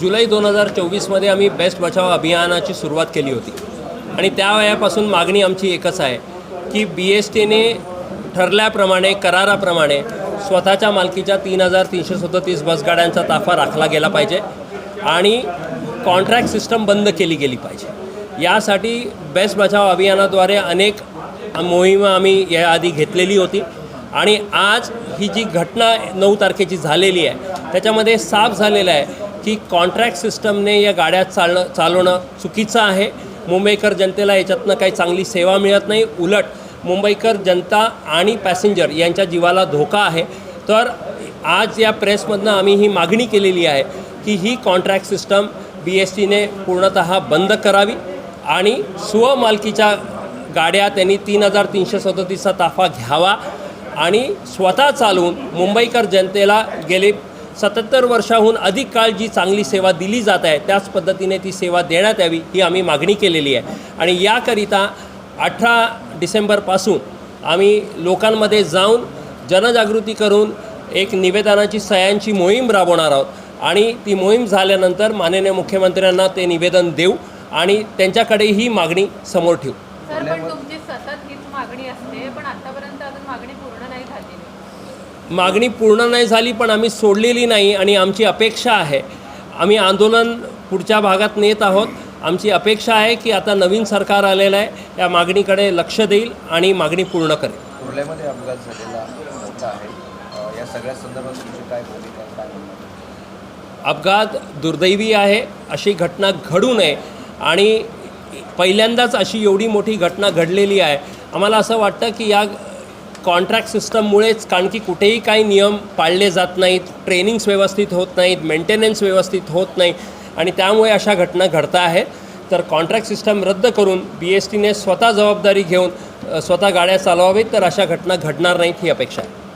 जुलै दोन हजार चोवीसमध्ये आम्ही बेस्ट बचाव अभियानाची सुरुवात केली होती. आणि त्या वयापासून मागणी आमची एकच आहे की बी एस टीने ठरल्याप्रमाणे कराराप्रमाणे स्वतःच्या मालकीच्या तीन हजार तीनशे सदतीस बसगाड्यांचा ताफा राखला गेला पाहिजे आणि कॉन्ट्रॅक्ट सिस्टम बंद केली गेली पाहिजे. यासाठी बेस्ट बचाव अभियानाद्वारे अनेक मोहिम आम्ही याआधी घेतलेली होती आणि आज ही जी घटना नऊ तारखेची झालेली आहे त्याच्यामध्ये साफ झालेलं आहे की कॉन्ट्रॅक्ट सिस्टमने या गाड्या चालणं चालवणं चुकीचं आहे. मुंबईकर जनतेला याच्यातनं काही चांगली सेवा मिळत नाही. उलट मुंबईकर जनता आणि पॅसेंजर यांच्या जीवाला धोका आहे. तर आज या प्रेसमधनं आम्ही ही मागणी केलेली आहे की ही कॉन्ट्रॅक्ट सिस्टम बी एस टीने पूर्णतः बंद करावी आणि स्वमालकीच्या गाड्या त्यांनी तीन हजार तीनशे सदतीसचा ताफा घ्यावा आणि स्वतः चालवून मुंबईकर जनतेला गेले सत्तर वर्षाहून अधिक काळ जी चांगली सेवा दिली जात आहे त्याच पद्धतीने ती सेवा देण्यात यावी ही आम्ही मागणी केलेली आहे. आणि याकरिता अठरा डिसेंबरपासून आम्ही लोकांमध्ये जाऊन जनजागृती करून एक निवेदनाची सह्यांची मोहीम राबवणार आहोत. आणि ती मोहीम झाल्यानंतर माननीय मुख्यमंत्र्यांना ते निवेदन देऊ आणि त्यांच्याकडे ही मागणी समोर ठेवू. सर पण तुमची सतत हीच मागणी असते पण आतापर्यंत अजून मागणी पूर्ण नाही झालेली. मागणी पूर्ण नाही झाली पण आम्ही सोडलेली नाही आणि आमची अपेक्षा आहे. आम्ही आंदोलन पुढच्या भागात नेत आहोत. आमची अपेक्षा आहे की आता नवीन सरकार आलेलं आहे या मागणीकडे लक्ष देईल आणि मागणी पूर्ण करेल. कुर्ल्यामध्ये अपघात झालेला मोठा आहे. अ, या सगळ्या संदर्भात तुमची काय भूमिका आहे? काय म्हणणं? अपघात दुर्दैवी आहे अशी घटना घडू नये. आणि पहिल्यांदाच अशी एवढी मोठी घटना घडलेली आहे. आम्हाला असं वाटतं की या कॉन्ट्रॅक्ट सिस्टममुळेच कारण की कुठेही काही नियम पाळले जात नाहीत ट्रेनिंग्स व्यवस्थित होत नाहीत मेंटेनन्स व्यवस्थित होत नाही आणि त्यामुळे अशा घटना घडता आहे. तर कॉन्ट्रॅक्ट सिस्टम रद्द करून बी एस टीने स्वतः जबाबदारी घेऊन स्वतः गाड्या चालवावेत तर अशा घटना घडणार नाहीत ही अपेक्षा आहे.